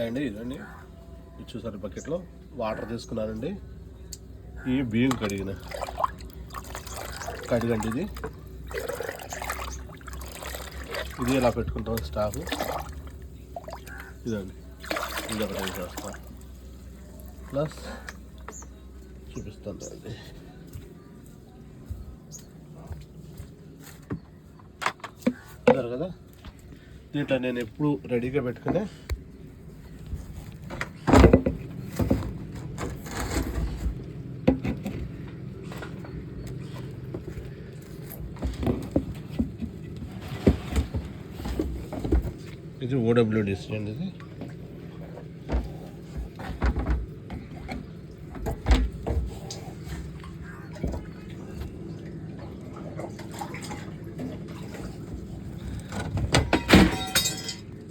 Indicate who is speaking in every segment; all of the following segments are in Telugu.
Speaker 1: అండి ఇదండి. ఇది చూసారు బకెట్లో? వాటర్ తీసుకున్నానండి. ఈ బియ్యం కడిగిన కడిగండి ఇది. ఇది ఇలా పెట్టుకుంటాం? స్టాఫ్. ఇదండి. ఇది ఒకటి చేస్తాం? ప్లస్ చూపిస్తాను అండి. కదా? దీంట్లో నేను ఎప్పుడు రెడీగా పెట్టుకునే ఇది ఓడబ్ల్యూడిసి అండి ఇది.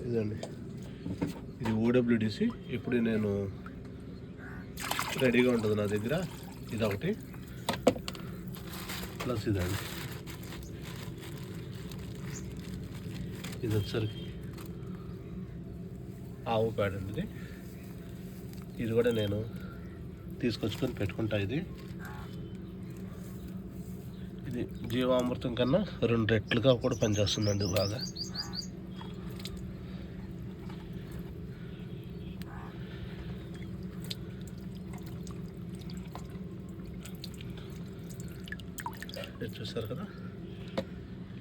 Speaker 1: ఇదండి. ఇది ఓడబ్ల్యూడిసి ఇప్పుడు నేను రెడీగా ఉంటుంది నా దగ్గర. ఇది ఒకటి ప్లస్ ఇదండి. ఇది వచ్చేసరికి ఆవు పేడ అండి ఇది ఇది కూడా నేను తీసుకొచ్చుకొని పెట్టుకుంటా ఇది. ఇది జీవామృతం కన్నా రెండు రెట్లుగా కూడా పనిచేస్తుందండి బాగా. చూసారు కదా?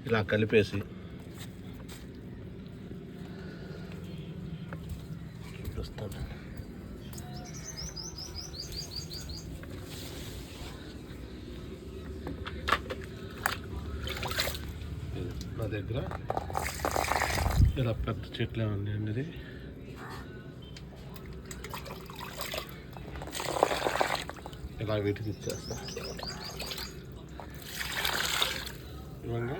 Speaker 1: ఇలా కలిపేసి చూపిస్తాను ఇది నా దగ్గర. ఇలా పెద్ద చెట్లే ఉన్నాయండి ఇది. ఇలా వీటికి ఇచ్చేస్తా. ఇవంగా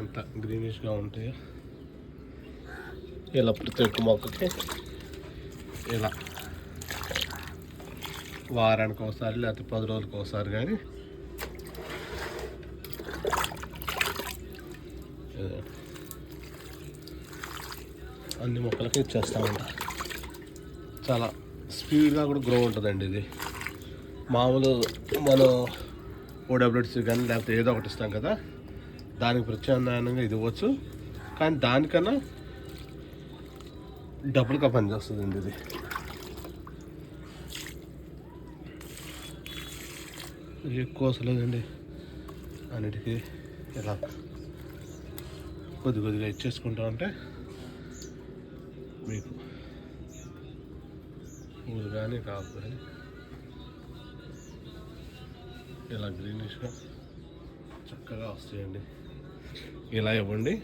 Speaker 1: ఎంత గ్రీనిష్గా ఉంటాయి ఇలా ప్రతి ఒక్క మొక్కకి ఇలా వారానికి ఒకసారి లేకపోతే పది రోజులకు ఒకసారి కానీ ఇదే. అన్ని మొక్కలకి ఇచ్చేస్తూ ఉంటా. చాలా స్పీడ్గా కూడా గ్రో ఉంటుందండి ఇది. మామూలు మనం ఓడబ్ల్యూడిసి కానీ లేకపోతే ఏదో ఒకటి ఇస్తాం కదా దానికి ప్రత్యామ్నాయంగా ఇది ఇవ్వచ్చు. కానీ దానికన్నా డబుల్గా పనిచేస్తుందండి ఇది. ఎక్కువ వస్తలేదండి అన్నిటికీ ఇలా కొద్ది కొద్దిగా ఇచ్చేసుకుంటా ఉంటే మీకు ఊరు కానీ కాపు కానీ ఇలా గ్రీనిష్గా చక్కగా వస్తాయండి. ఇలా ఇవ్వండి.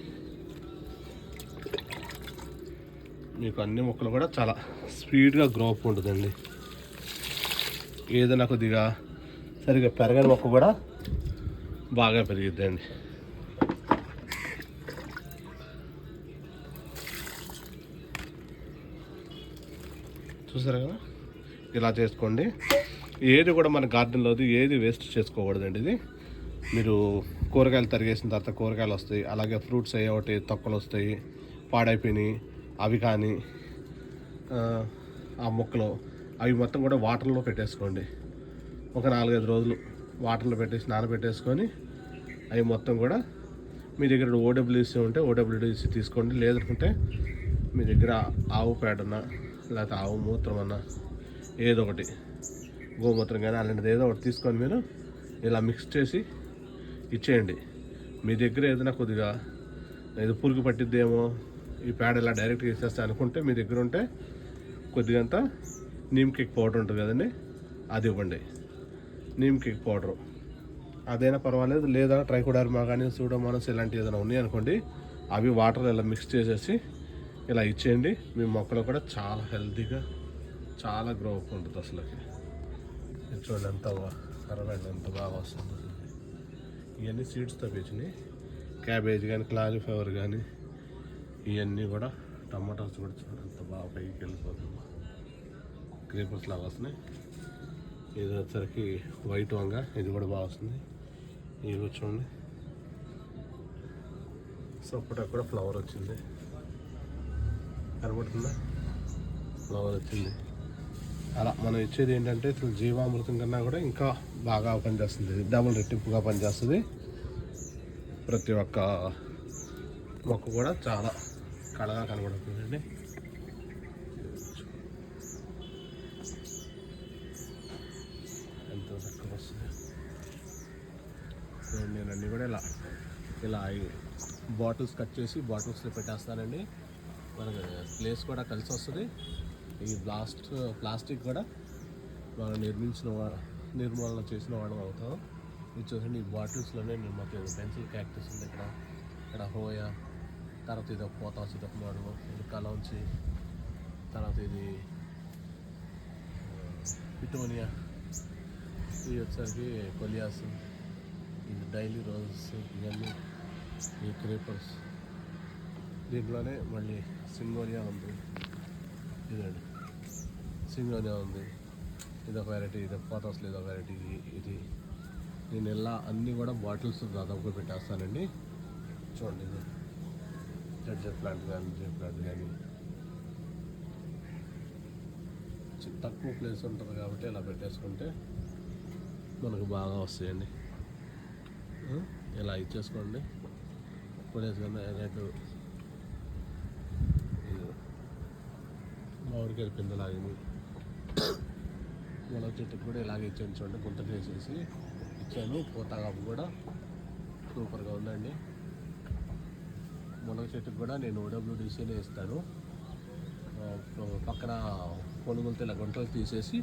Speaker 1: మీకు అన్ని మొక్కలు కూడా చాలా స్పీడ్గా గ్రో అప్ ఉంటుందండి. ఏదైనా కొద్దిగా సరిగా పెరగని మొక్క కూడా బాగా పెరిగిద్దండి. చూసారా కదా? ఇలా చేసుకోండి. ఏది కూడా మన గార్డెన్లోది ఏది వేస్ట్ చేసుకోకూడదండి ఇది. మీరు కూరగాయలు తరిగేసిన తర్వాత కూరగాయలు వస్తాయి. అలాగే ఫ్రూట్స్ అయ్యే ఒకటి తొక్కలు వస్తాయి. పాడైపోయినాయి. అవి కానీ ఆ, మొక్కలు అవి మొత్తం కూడా వాటర్లో పెట్టేసుకోండి. ఒక నాలుగైదు రోజులు వాటర్లో పెట్టేసి నానబెట్టేసుకొని అవి మొత్తం కూడా మీ దగ్గర ఓడబ్ల్యూసీ ఉంటే ఓడబ్ల్యూడీసీ తీసుకోండి. లేదనుకుంటే మీ దగ్గర ఆవు పేడన లేకపోతే ఆవు మూత్రం అన్నా ఏదో ఒకటి గోమూత్రం కానీ అలాంటిది ఏదో ఒకటి తీసుకొని మీరు ఇలా మిక్స్ చేసి ఇచ్చేయండి. మీ దగ్గర ఏదైనా కొద్దిగా ఏదో పురుగు పట్టిద్దేమో ఈ పేడ ఇలా డైరెక్ట్గా ఇచ్చేస్తా అనుకుంటే మీ దగ్గర ఉంటే కొద్దిగంత అంత నీమ్ కేక్ పౌడర్ ఉంటుంది కదండి అది ఇవ్వండి. నీమ్ కేక్ పౌడరు అదైనా పర్వాలేదు లేదా ట్రైకోడర్మా కానీ సూడోమోనస్ ఇలాంటివి ఏదైనా ఉన్నాయి అనుకోండి అవి వాటర్ ఇలా మిక్స్ చేసేసి ఇలా ఇచ్చేయండి. మీ మొక్కలు కూడా చాలా హెల్తీగా చాలా గ్రో అప్ ఉంటుంది అసలుకి. చూడండి ఎంత కరవండి ఎంత బాగా వస్తుంది అసలు ఇవన్నీ సీడ్స్ తప్పించినాయి క్యాబేజ్ కానీ క్లాలిఫ్లవర్ కానీ ఇవన్నీ కూడా టమాటాస్ కూడా చూడండి ఎంత బాగా పైకి వెళ్ళిపోతుంది. క్రీపర్స్ లాగా వస్తున్నాయి. ఇది వచ్చరికి వైట్ వంగ ఇది కూడా బాగా వస్తుంది. ఇది చూడండి. సపోటా కూడా ఫ్లవర్ వచ్చింది. కనబడుతుందా? ఫ్లవర్ వచ్చింది. అలా మనం ఇచ్చేది ఏంటంటే ఇట్లా జీవామృతం కన్నా కూడా ఇంకా బాగా పనిచేస్తుంది. డబుల్ రెట్టింపుగా పనిచేస్తుంది. ప్రతి ఒక్క మొక్క కూడా చాలా కళగా కనబడుతుందండి. ఎంతో చక్కగా వస్తుంది. నేను అన్నీ కూడా ఇలా ఇలా బాటిల్స్ కట్ చేసి బాటిల్స్లో పెట్టేస్తానండి. మనకి ప్లేస్ కూడా కలిసి వస్తుంది. ఈ బ్లాస్ట్ ప్లాస్టిక్ కూడా మనం నిర్మించిన నిర్మూలన చేసిన వాడు అవుతాం ఇది చూడండి ఈ బాటిల్స్లోనే నేను మాకు పెన్సిల్ క్యాక్టస్ ఉంది ఇక్కడ. ఇక్కడ హోయా తర్వాత ఇది ఒక పోతా వచ్చి ఒక మోడల్ ఇది కలౌంచి తర్వాత ఇది పిటోనియా. ఇది వచ్చేసరికి కొలియాస్ ఇది డైలీ రోజెస్ ఇవన్నీ ఈ క్రీపర్స్. దీంట్లోనే మళ్ళీ సింగోనియా ఉంది. ఇదండి. సింగోనియా ఉంది. ఇదొక వెరైటీ ఇది పోతాస్లో ఇదొక వెరైటీ ఇది నేను ఇలా అన్నీ కూడా బాటిల్స్ దాదాపుగా పెట్టేస్తానండి. చూడండి ఇది. జడ్జర్ ప్లాంట్ కానీ జెడ్ ప్లాంట్ కానీ. తక్కువ ప్లేస్ ఉంటుంది కాబట్టి ఇలా పెట్టేసుకుంటే మనకు బాగా వస్తాయండి. ఇలా ఇచ్చేసుకోండి. కొనేసుకుంటే రెడ్ మామిడికాయలు పింద లాగింది. మొలక చెట్టుకు కూడా ఇలాగే ఇచ్చాను చూడండి గుంత చేసేసి ఇచ్చాను. పోతాగాపు కూడా సూపర్గా ఉందండి. మునగ చెట్టుకు కూడా నేను ఓడబ్ల్యూడిసినే ఇస్తాను. పక్కన కొనుగోలుతో ఇలా గుంటలు తీసేసి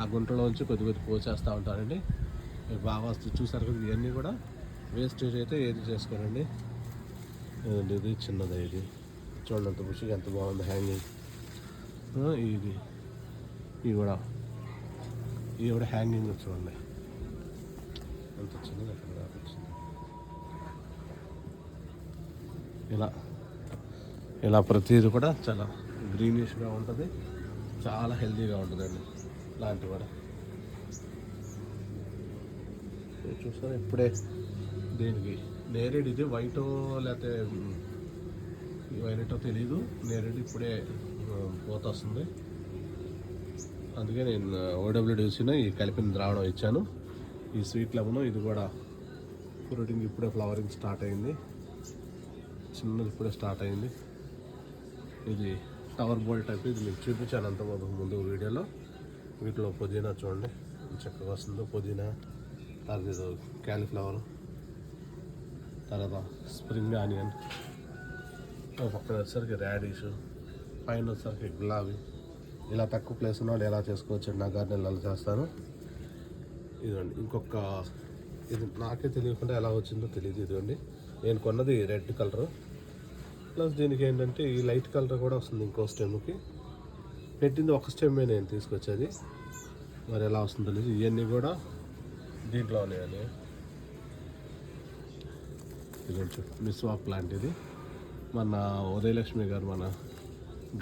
Speaker 1: ఆ గుంటలోంచి కొద్ది కొద్ది పోసేస్తూ ఉంటానండి. బాగా వస్తుంది చూసారు కదా ఇవన్నీ కూడా? వేస్టేజ్ అయితే ఏది చేసుకోరండి? ఇదండి ఇది చిన్నది ఇది చూడండి అంత బుషిగా ఎంత బాగుంది హ్యాంగింగ్. ఇది. ఇది కూడా. ఇది కూడా హ్యాంగింగ్ చూడండి ఎంత చిన్నది అక్కడ వచ్చింది. ఇలా. ఇలా ప్రతిది కూడా చాలా గ్రీనిష్గా ఉంటుంది. చాలా హెల్తీగా ఉంటుందండి. లాంటి కూడా. చూస్తాను ఇప్పుడే దీనికి? నేరేడు ఇది వైటో లేకపోతే వైలెటో తెలీదు. నేరేడు ఇప్పుడే పోత వస్తుంది అందుకే నేను ఓడబ్ల్యూడిసిన ఈ కలిపిన ద్రావణం ఇచ్చాను. ఈ స్వీట్ లెమన్ ఇది కూడా ఫ్రూటింగ్ ఇప్పుడే ఫ్లవరింగ్ స్టార్ట్ అయింది. చిన్నది ఇప్పుడే స్టార్ట్ అయింది. ఇది టవర్ బోల్ టైప్ ఇది మీకు చూపించాను అంత ముందు ముందు వీడియోలో. వీటిలో పుదీనా చూడండి చక్కగా వస్తుందో పుదీనా తర్వాత ఇది క్యాలీఫ్లవర్ తర్వాత స్ప్రింగ్ ఆనియన్ ఓ పక్కన వచ్చేసరికి ర్యాడిష్ పైన వచ్చేసరికి గులాబీ. ఇలా తక్కువ ప్లేస్ ఉన్నాడు ఎలా చేసుకోవచ్చు? నా గార్డెన్ అలా చేస్తాను? ఇదండి ఇంకొక ఇది నాకే తెలియకుండా ఎలా వచ్చిందో తెలియదు ఇదండి నేను కొన్నది రెడ్ కలర్ ప్లస్ దీనికి ఏంటంటే ఈ లైట్ కలర్ కూడా వస్తుంది ఇంకో స్టెమ్కి పెట్టింది ఒక స్టెమ్మే నేను తీసుకొచ్చేది. మరి ఎలా వస్తుందో తెలియదు ఇవన్నీ కూడా దీంట్లో ఉన్నాయని ఇది కొంచెం మిస్వా లాంటిది. మన ఉదయలక్ష్మి గారు మన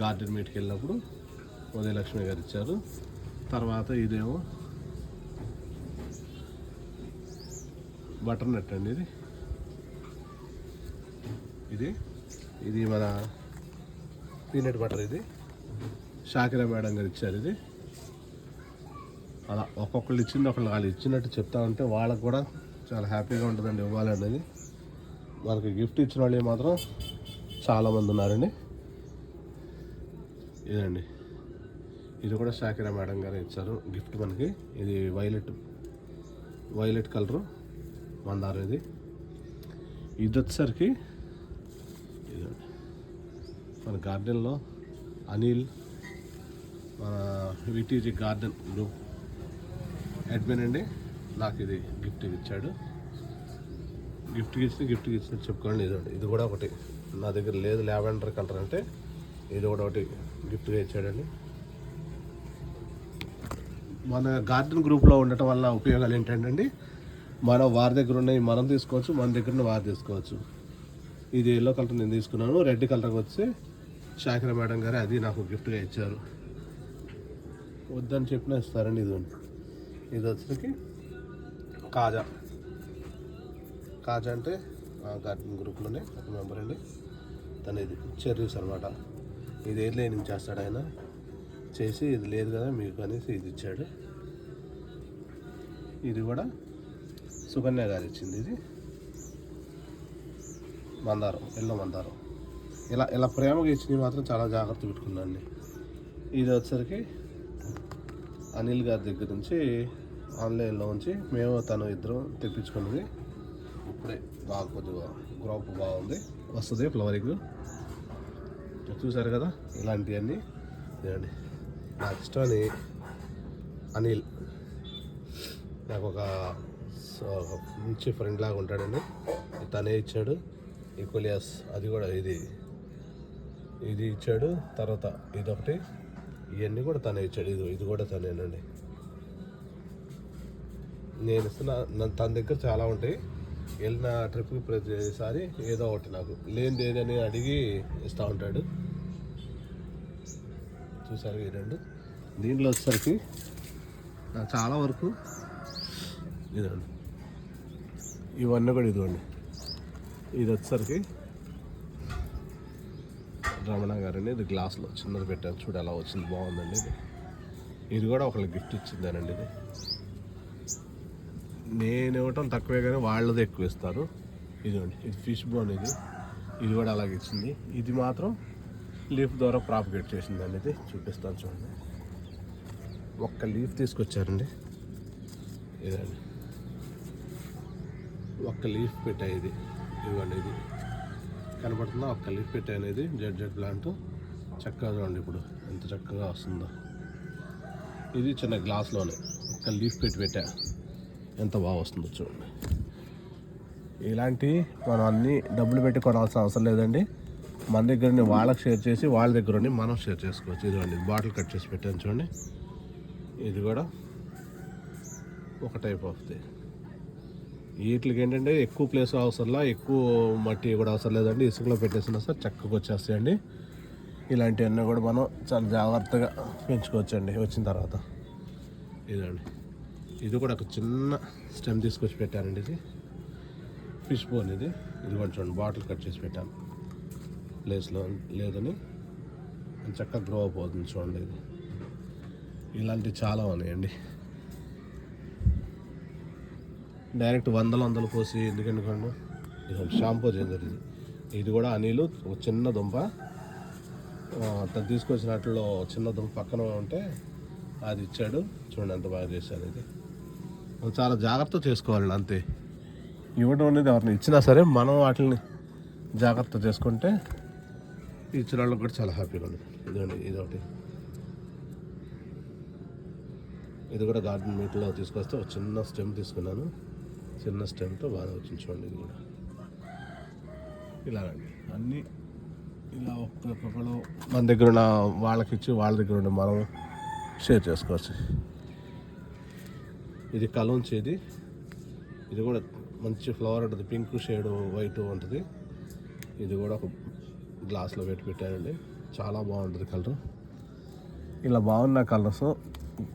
Speaker 1: గార్డెన్ మీట్కి వెళ్ళినప్పుడు ఉదయలక్ష్మి గారు ఇచ్చారు. తర్వాత ఇదేమో బటర్ నట్ అండి ఇది. ఇది ఇది మన పీనట్ బటర్ ఇది. షాకిరా మేడం గారు ఇచ్చారు ఇది. అలా ఒక్కొక్కళ్ళు ఇచ్చింది ఒకళ్ళు వాళ్ళు ఇచ్చినట్టు చెప్తా ఉంటే వాళ్ళకు కూడా చాలా హ్యాపీగా ఉంటుందండి ఇవ్వాలనేది. మనకి గిఫ్ట్ ఇచ్చిన వాళ్ళు మాత్రం చాలామంది ఉన్నారండి. ఇదండి. ఇది కూడా షాకిరా మేడం గారు ఇచ్చారు. గిఫ్ట్ మనకి. ఇది వైలెట్ వైలెట్ కలరు. మందారం ఇది. ఇది వచ్చేసరికి ఇదండి మన గార్డెన్లో అనిల్ మన విటీజీ గార్డెన్ గ్రూప్ అడ్మిన్ అండి. నాకు ఇది గిఫ్ట్ ఇచ్చాడు. గిఫ్ట్ ఇచ్చిన గిఫ్ట్ ఇచ్చిన చెప్పుకోండి. ఇదండి ఇది కూడా ఒకటి. నా దగ్గర లేదు. లావెండర్ కలర్ అంటే ఇది కూడా ఒకటి. గిఫ్ట్గా ఇచ్చాడండి మన గార్డెన్ గ్రూప్లో ఉండటం వల్ల ఉపయోగాలు ఏంటంటే మనం వారి దగ్గర ఉన్నవి మనం తీసుకోవచ్చు మన దగ్గర ఉన్న వారు తీసుకోవచ్చు. ఇది ఎల్లో కలర్ నేను తీసుకున్నాను రెడ్ కలర్ వచ్చి శాఖర మేడం గారు అది నాకు గిఫ్ట్గా ఇచ్చారు. వద్దని చెప్పిన ఇస్తారండి ఇది. ఇది వచ్చేసరికి కాజా. కాజా అంటే ఆ గార్డెన్ గ్రూప్లోనే ఒక మెంబర్ అండి. తన ఇది చెర్రీస్ అనమాట ఇది ఎయిర్ లైనింగ్ చేస్తాడు ఆయన. చేసి ఇది లేదు కదా మీకు అనేసి ఇది ఇచ్చాడు. ఇది కూడా సుకన్య గారు ఇచ్చింది ఇది. మందారం ఎల్లో మందారం. ఇలా ఇలా ప్రేమగా ఇచ్చినవి మాత్రం చాలా జాగ్రత్త పెట్టుకున్నాను ఇది వచ్చరికి అనిల్ గారి దగ్గర నుంచి ఆన్లైన్లో ఉంచి మేము తను ఇద్దరం తెప్పించుకున్నది. ఇప్పుడే బాగా కొద్దిగా గ్రోప్ బాగుంది. వస్తుంది ఫ్లవరింగ్. చూసారు కదా? ఇలాంటివన్నీ. ఇదండి. నాకు ఇష్టమని అనిల్ నాకు ఒక మంచి ఫ్రెండ్ లాగా ఉంటాడండి. తనే ఇచ్చాడు. ఈక్వలియాస్ అది కూడా ఇది. ఇది ఇచ్చాడు. తర్వాత ఇదొకటి. ఇవన్నీ కూడా తనే ఇచ్చాడు. ఇది ఇది కూడా తనేనండి. నేను ఇస్తున్న తన దగ్గర చాలా ఉంటాయి. వెళ్ళిన ట్రిప్కి ప్రతిసారి ఏదో ఒకటి నాకు లేనిది ఏదని అడిగి ఇస్తూ ఉంటాడు. చూసారు ఈ రెండు. దీంట్లో వచ్చేసరికి చాలా వరకు ఇదండి ఇవన్నీ కూడా ఇదిగోండి. ఇది వచ్చేసరికి రమణ గారండి ఇది గ్లాస్లో చిన్నది పెట్టాను. చూడు ఎలా వచ్చింది బాగుందండి ఇది. ఇది కూడా ఒకళ్ళకి గిఫ్ట్ ఇచ్చిందేనండి ఇది. నేను ఇవ్వటం తక్కువే కానీ వాళ్ళది ఎక్కువ ఇస్తారు ఇదిగోండి ఇది ఫిష్ బోన్ ఇది. ఇది కూడా అలాగే ఇచ్చింది. ఇది మాత్రం లీఫ్ ద్వారా ప్రాపగేట్ చేసింది అనేది చూపిస్తాను చూడండి. ఒక్క లీఫ్ తీసుకొచ్చారండి. ఇదండి ఒక్క లీఫ్ పెట్టాయి ఇది. ఇదిగోండి ఇది. కనపడుతుందా? ఒక్క లీఫ్ పెట్టాయి అనేది జెడ్ జెడ్ ప్లాంట్. చక్కగా చూడండి ఇప్పుడు ఎంత చక్కగా వస్తుందో. ఇది చిన్న గ్లాస్లోనే. ఒక్క లీఫ్ పెట్టి పెట్టా. ఎంత బాగా వస్తుందో చూడండి. ఇలాంటి మనం అన్ని డబ్బులు పెట్టి కొనాల్సిన అవసరం లేదండి. మన దగ్గరని వాళ్ళకి షేర్ చేసి వాళ్ళ దగ్గరని మనం షేర్ చేసుకోవచ్చు. ఇదిగోండి బాటిల్ కట్ చేసి పెట్టాను చూడండి. ఇది కూడా ఒక టైప్ ఆఫ్ ది. వీటికి ఏంటంటే ఎక్కువ ప్లేస్ అవసరంలా ఎక్కువ మట్టి కూడా అవసరం లేదండి. ఇసుకలో పెట్టేసినా సార్ చక్కగా వచ్చేస్తాయండి. ఇలాంటివన్నీ కూడా మనం చాలా జాగ్రత్తగా పెంచుకోవచ్చండి. వచ్చిన తర్వాత. ఇదండి ఇది కూడా ఒక చిన్న స్టెమ్ తీసుకొచ్చి పెట్టానండి ఇది. ఫిష్ బోన్ ఇది. ఇది కొంచెం చూడండి బాటిల్ కట్ చేసి పెట్టాను. ప్లేస్లో లేదని. చక్కగా గ్రో అవుతుంది చూడండి ఇది. ఇలాంటివి చాలా ఉన్నాయండి. డైరెక్ట్ వందలు వందలు పోసి ఎందుకంటే ఇది షాంపూ చేంజర్ ఇది. ఇది కూడా అనిలు ఒక చిన్న దుంప. తను తీసుకొచ్చినట్లో చిన్న దుంప పక్కన ఉంటే అది ఇచ్చాడు. చూడండి ఎంత బాగా చేశారు ఇది. చాలా జాగ్రత్త చేసుకోవాలి అంతే. ఇవ్వడం అనేది ఎవరిని ఇచ్చినా సరే మనం వాటిని జాగ్రత్త చేసుకుంటే ఇచ్చిన వాళ్ళకి కూడా చాలా హ్యాపీగా ఉంది. ఇదండి ఇది ఒకటి ఇది కూడా గార్డెన్ మీట్లో తీసుకొస్తే ఒక చిన్న స్టెమ్ తీసుకున్నాను. చిన్న స్టెమ్తో బాగా వచ్చింది చూడండి ఇది కూడా. ఇలాగండి. అన్నీ ఇలా ఒక్కొక్కరు మన దగ్గర ఉన్న వాళ్ళకి ఇచ్చి వాళ్ళ దగ్గర ఉన్న మనం షేర్ చేసుకోవచ్చు. ఇది కలోంచి ఇది ఇది కూడా మంచి ఫ్లవర్ ఉంటుంది. పింక్ షేడ్ వైట్ ఉంటుంది. ఇది కూడా ఒక గ్లాస్లో పెట్టి పెట్టారండి. చాలా బాగుంటుంది కలర్ ఇలా బాగున్న కలర్స్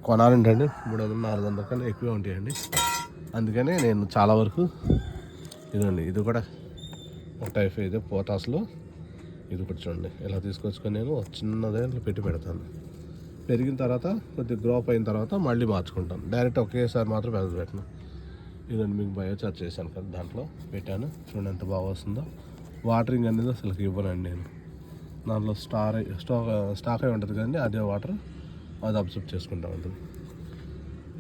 Speaker 1: కొనాలంటండి. మూడు వందల నాలుగు వందల కన్నా ఎక్కువే ఉంటాయండి. అందుకనే నేను చాలా వరకు ఇదండి. ఇది కూడా ఒక టైప్ అయితే పోతాస్లో ఇది కూడా చూడండి. ఇలా తీసుకొచ్చుకొని నేను చిన్నదే పెట్టి పెడతాను. పెరిగిన తర్వాత కొద్దిగా గ్రోప్ అయిన తర్వాత మళ్ళీ మార్చుకుంటాను డైరెక్ట్ ఒకేసారి మాత్రం పెద్ద పెట్టినాం. ఇదండి మీకు బయోచార్జ్ చేశాను కదా దాంట్లో పెట్టాను. చూడండి ఎంత బాగా వస్తుందో. వాటరింగ్ అనేది అసలు ఇవ్వనండి నేను. దాంట్లో స్టార్ స్టాక్ స్టాక్ అయి ఉంటుంది కదండి అదే వాటర్ అది అబ్జర్వ్ చేసుకుంటా ఉంటుంది.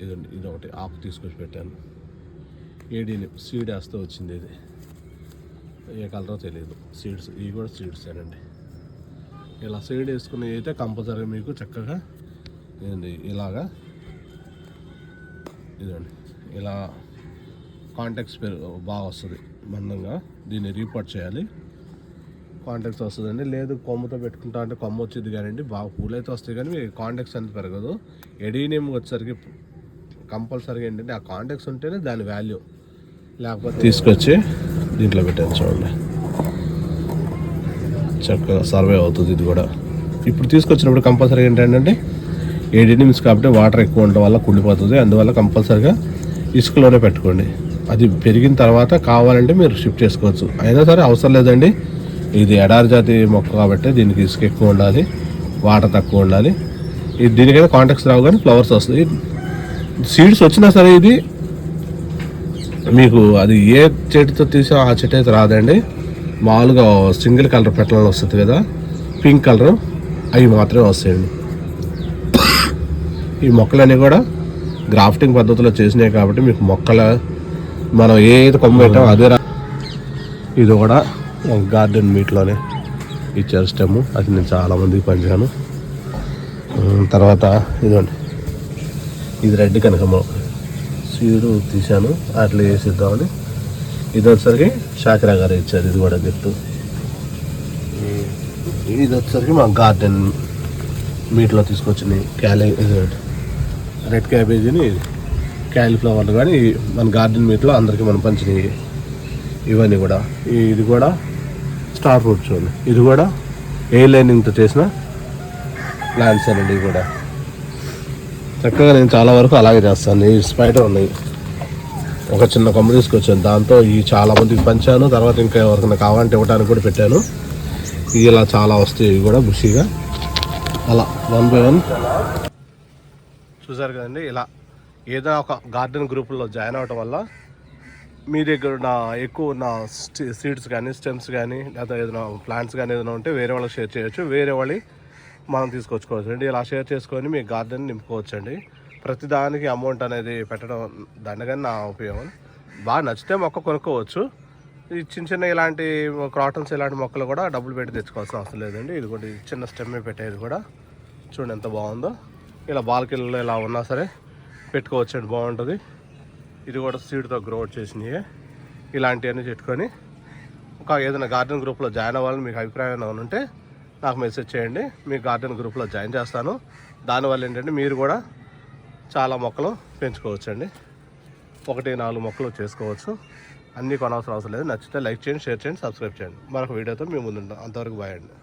Speaker 1: ఇదండి ఇది ఒకటి ఆకు తీసుకొచ్చి పెట్టాను. ఏడీని సీడ్ వేస్తూ వచ్చింది ఇది. ఏ కలరో తెలియదు సీడ్స్ ఇవి కూడా సీడ్స్ ఏనండి. ఇలా సీడ్ వేసుకునేది అయితే కంపల్సరీ మీకు చక్కగా ఏంది ఇలాగా. ఇదండి ఇలా కాంటాక్ట్స్ పెరుగు బాగా వస్తుంది మందంగా. దీన్ని రీపోర్ట్ చేయాలి. కాంటాక్ట్స్ వస్తుందండి. లేదు కొమ్మతో పెట్టుకుంటా అంటే కొమ్మ వచ్చింది కానివ్వండి బాగా పూలైతే అయితే వస్తాయి కానీ కాంటాక్ట్స్ అనేది పెరగదు. ఎడీనియం వచ్చేసరికి కంపల్సరీగా ఏంటంటే ఆ కాంటాక్ట్స్ ఉంటేనే దాని వాల్యూ లేకపోతే తీసుకొచ్చి దీంట్లో పెట్టాను చూడండి. చక్కగా సర్వే అవుతుంది ఇది కూడా. ఇప్పుడు తీసుకొచ్చినప్పుడు కంపల్సరీగా ఏంటంటే ఏడు నిమిషం కాబట్టి వాటర్ ఎక్కువ ఉండడం వల్ల కుళ్ళిపోతుంది అందువల్ల కంపల్సరీగా ఇసుకలోనే పెట్టుకోండి. అది పెరిగిన తర్వాత కావాలంటే మీరు షిఫ్ట్ చేసుకోవచ్చు. అయినా సరే అవసరం లేదండి. ఇది ఎడారి జాతి మొక్క కాబట్టి దీనికి ఇసుక ఎక్కువ ఉండాలి. వాటర్ తక్కువ ఉండాలి. ఇది దీనికైతే కాంటాక్ట్స్ రావు కానీ ఫ్లవర్స్ వస్తాయి. సీడ్స్ వచ్చినా సరే ఇది మీకు అది ఏ చెట్టుతో తీసా ఆ చెట్టు అయితే రాదండి. మామూలుగా సింగిల్ కలర్ పెట్టాలని వస్తుంది కదా. పింక్ కలర్ అవి మాత్రమే వస్తాయండి. ఈ మొక్కలన్నీ కూడా గ్రాఫ్టింగ్ పద్ధతిలో చేసినాయి కాబట్టి మీకు మొక్కల మనం ఏ అయితే కొమ్మ పెట్టామో అదే ఇది కూడా గార్డెన్ మీట్లోనే ఇచ్చారు స్టెమ్. అది నేను చాలా మందికి పంచాను. తర్వాత ఇదిగోండి. ఇది రెడ్ కనకమ్మ సీడు తీశాను. అట్లా వేసిద్దామని. ఇది వచ్చేసరికి షాకిరా గారు ఇచ్చారు. ఇది కూడా గిఫ్ట్. ఇది వచ్చేసరికి మా గార్డెన్ మీట్లో తీసుకొచ్చింది క్యాలీ ఇది రెడ్ క్యాబేజీని క్యాలీఫ్లవర్ కానీ మన గార్డెన్ మీట్లో అందరికీ మనం పంచినవి ఇవన్నీ కూడా. ఈ- ఇది కూడా స్టార్ ఫ్రూట్ చూడండి ఇది కూడా ఏ లైనింగ్తో చేసిన ప్లాంట్స్ అండి ఇవి కూడా. చక్కగా నేను చాలా వరకు అలాగే చేస్తాను. ఈ స్పైడర్ ఉన్నాయి. ఒక చిన్న కొమ్మ తీసుకొచ్చాను. దాంతో ఈ చాలా మందికి పంచాను. తర్వాత ఇంకా ఎవరికైనా కావాలంటే ఇవ్వడానికి కూడా పెట్టాను. ఇవి ఇలా చాలా వస్తాయి. ఇవి కూడా బుషిగా. అలా వన్ బై వన్. చూసారు కదండి ఇలా ఏదైనా ఒక గార్డెన్ గ్రూపుల్లో జాయిన్ అవ్వటం వల్ల మీ దగ్గర ఉన్న ఎక్కువ ఉన్న సీడ్స్ కానీ స్టెమ్స్ కానీ లేదా ఏదైనా ప్లాంట్స్ కానీ ఏదైనా ఉంటే వేరే వాళ్ళకి షేర్ చేయొచ్చు వేరే వాళ్ళు మనం తీసుకొచ్చుకోవచ్చు అండి. ఇలా షేర్ చేసుకొని మీ గార్డెన్ నింపుకోవచ్చు అండి ప్రతిదానికి అమౌంట్ అనేది పెట్టడం దండగానే నా ఉపయోగం. బాగా నచ్చితే మొక్క కొనుక్కోవచ్చు. ఈ చిన్న చిన్న ఇలాంటి క్రాటన్స్ ఇలాంటి మొక్కలు కూడా డబ్బులు పెట్టి తెచ్చుకోవాల్సిన అవసరం లేదండి. ఇది కూడా చిన్న స్టెమ్ పెట్టేది కూడా. చూడండి ఎంత బాగుందో. ఇలా బాల్కనీలో ఇలా ఉన్నా సరే పెట్టుకోవచ్చండి బాగుంటుంది. ఇది కూడా సీడ్తో గ్రోత్ చేసినాయి. ఇలాంటివన్నీ పెట్టుకొని ఒక ఏదైనా గార్డెన్ గ్రూప్లో జాయిన్ అవ్వాలని మీకు అభిప్రాయం ఉంటే నాకు మెసేజ్ చేయండి. మీ గార్డెన్ గ్రూప్లో జాయిన్ చేస్తాను. దానివల్ల ఏంటంటే మీరు కూడా చాలా మొక్కలు పెంచుకోవచ్చండి. ఒకటి నాలుగు మొక్కలు చేసుకోవచ్చు. అన్నీ కొనవసరం అవసరం లేదు. నచ్చితే లైక్ చేయండి షేర్ చేయండి సబ్స్క్రైబ్ చేయండి. మరొక వీడియోతో మేము ముందుంటాం. అంతవరకు బాయ్ అండి.